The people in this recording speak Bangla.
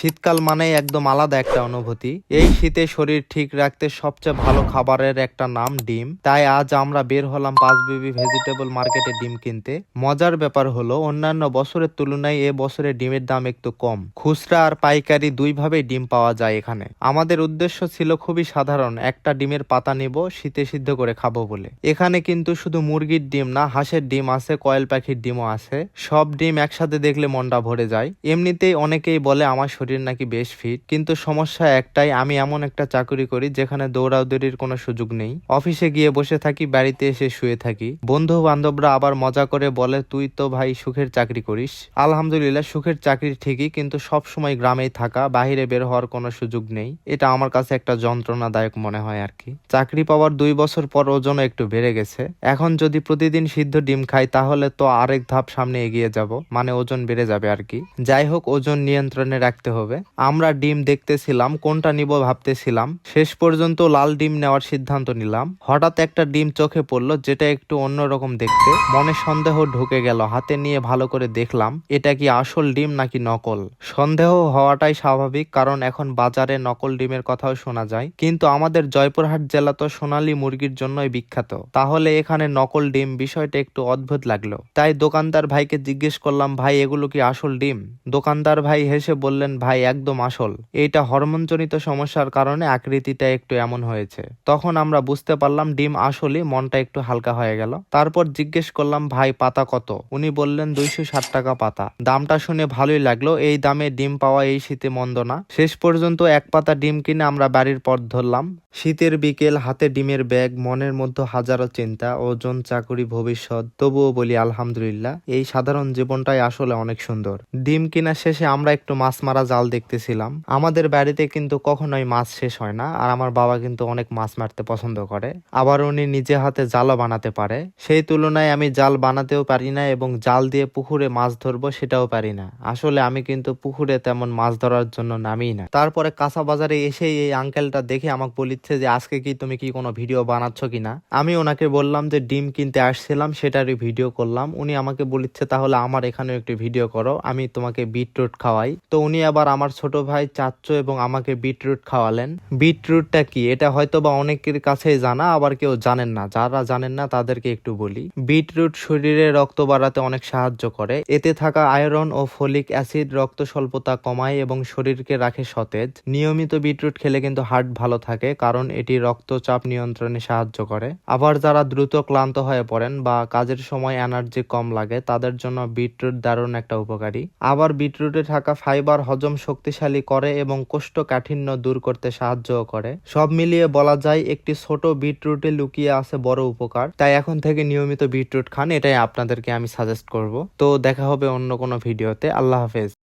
শীতকাল মানেই একদম আলাদা একটা অনুভূতি। এই শীতে শরীর ঠিক রাখতে সবচেয়ে ভালো খাবারের একটা নাম ডিম। তাই আজ আমরা বের হলাম পাঁচবিবি ভেজিটেবল মার্কেটে ডিম কিনতে। মজার ব্যাপার হলো, অন্যান্য বছরের তুলনায় এ বছরে ডিমের দাম একটু কম। খুচরা আর পাইকারি দুইভাবেই ডিম পাওয়া যায় এখানে। আমাদের উদ্দেশ্য ছিল খুবই সাধারণ, একটা ডিমের পাতা নেব, শীতে সিদ্ধ করে খাব বলে। এখানে কিন্তু শুধু মুরগির ডিম না, হাঁসের ডিম আছে, কয়েল পাখির ডিমও আছে। সব ডিম একসাথে দেখলে মনটা ভরে যায়। এমনিতেই অনেকেই বলে, আমার শরীর নাকি বেশ ফিট কিন্তু সমস্যা একটাই, আমি এমন একটা চাকরি করি যেখানে দৌড়াদৌড়ির কোনো সুযোগ নেই। অফিসে গিয়ে বসে থাকি, বাড়িতে এসে শুয়ে থাকি। বন্ধু বান্ধবরা আবার মজা করে বলে, তুই তো ভাই সুখের চাকরি করিস। আলহামদুলিল্লাহ, সুখের চাকরি ঠিকই, কিন্তু সব সময় গ্রামেই থাকা বাইরে বের হওয়ার কোনো সুযোগ নেই। এটা আমার কাছে একটা যন্ত্রণাদায়ক মনে হয় আর কি। চাকরি পাওয়ার দুই বছর পর ওজন একটু বেড়ে গেছে। এখন যদি প্রতিদিন সিদ্ধ ডিম খাই, তাহলে তো আরেক ধাপ সামনে এগিয়ে যাব মানে ওজন বেড়ে যাবে আর কি। যাই হোক, ওজন নিয়ন্ত্রণে রাখতে হবে। আমরা ডিম দেখতেছিলাম, কোনটা নিব ভাবতেছিলাম। শেষ পর্যন্ত লাল ডিম নেওয়ার সিদ্ধান্ত নিলাম। হঠাৎ একটা ডিম চোখে পড়ল, যেটা একটু অন্যরকম দেখতে। মনে সন্দেহ ঢুকে গেল, হাতে নিয়ে ভালো করে দেখলাম, এটা কি আসল ডিম নাকি নকল? সন্দেহ হওয়াটাই স্বাভাবিক, কারণ এখন বাজারে নকল ডিমের কথাও শোনা যায়। কিন্তু আমাদের জয়পুরহাট জেলা তো সোনালী মুরগির জন্যই বিখ্যাত। তাহলে এখানে নকল ডিম বিষয়টা একটু অদ্ভুত লাগল। তাই দোকানদার ভাইকে জিজ্ঞেস করলাম, ভাই, এগুলো কি আসল ডিম? দোকানদার ভাই হেসে বললেন, ভাই একদম আসল। এইটা হরমোনজনিত সমস্যার কারণে আকৃতিটা একটু এমন হয়েছে। তখন আমরা বুঝতে পারলাম ডিম আসলে মনটা একটু হালকা হয়ে গেল। তারপর জিজ্ঞেস করলাম, ভাই, পাতা কত? উনি বললেন, দুইশো ষাট টাকা পাতা। দামটা শুনে ভালোই লাগল, এই দামে ডিম পাওয়া এই শীতে মন্দ না। শেষ পর্যন্ত এক পাতা ডিম কিনে আমরা বাড়ির পথ ধরলাম। শীতের বিকেল, হাতে ডিমের ব্যাগ, মনের মধ্যে হাজারো চিন্তা, ওজন, চাকুরি, ভবিষ্যৎ, তবুও বলি আলহামদুলিল্লাহ, এই সাধারণ জীবনটাই আসলে অনেক সুন্দর। ডিম কিনা শেষে আমরা একটু মাছ মারা জাল দেখতেছিলাম। আমাদের বাড়িতে কিন্তু কখনোই মাছ শেষ হয় না, আর আমার বাবা কিন্তু অনেক মাছ মারতে পছন্দ করে। আবার উনি নিজে হাতে জালও বানাতে পারে। সেই তুলনায় আমি জাল বানাতেও পারি না এবং জাল দিয়ে পুকুরে মাছ ধরবো সেটাও পারি না। আসলে আমি কিন্তু পুকুরে তেমন মাছ ধরার জন্য নামিই না। তারপরে কাঁচা বাজারে এসে এই আঙ্কেলটা দেখে আমাকে বলিচ্ছে যে, আজকে কি তুমি কি কোনো ভিডিও বানাচ্ছ কিনা আমি ওনাকে বললাম যে, ডিম কিনতে আসছিলাম, সেটারই ভিডিও করলাম। উনি আমাকে বলিচ্ছে, তাহলে আমার এখানেও একটি ভিডিও করো, আমি তোমাকে বিটরুট খাওয়াই। তো উনি আবার আমার ছোট ভাই চাচ্চু এবং আমাকে বিটরুট খাওয়ালেন। বিটরুটটা কি? এটা হয়তো বা অনেকের কাছেই জানা, আবার কেউ জানেন না। যারা জানেন না, তাদেরকে একটু বলি। বিটরুট শরীরে রক্ত বাড়াতে অনেক সাহায্য করে। এতে থাকা আয়রন ও ফলিক অ্যাসিড রক্ত স্বল্পতা কমায় এবং শরীরকে রাখে সতেজ। নিয়মিত বিটরুট খেলে কিন্তু হার্ট ভালো থাকে, কারণ এটি রক্তচাপ নিয়ন্ত্রণে সাহায্য করে। আবার যারা দ্রুত ক্লান্ত হয়ে পড়েন বা কাজের সময় এনার্জি কম লাগে, তাদের জন্য বিটরুট দারুণ একটা উপকারী। আবার বিটরুটে থাকা ফাইবার হজম শক্তিশালী করে এবং কোষ্ঠকাঠিন্য দূর করতে সাহায্য করে। সব মিলিয়ে বলা যায়, একটি ছোট বিটরুটে লুকিয়ে আছে বড় উপকার। তাই এখন থেকে নিয়মিত বিটরুট খান, এটাই আপনাদেরকে আমি সাজেস্ট করব। তো দেখা হবে অন্য কোনো ভিডিওতে। আল্লাহ হাফেজ।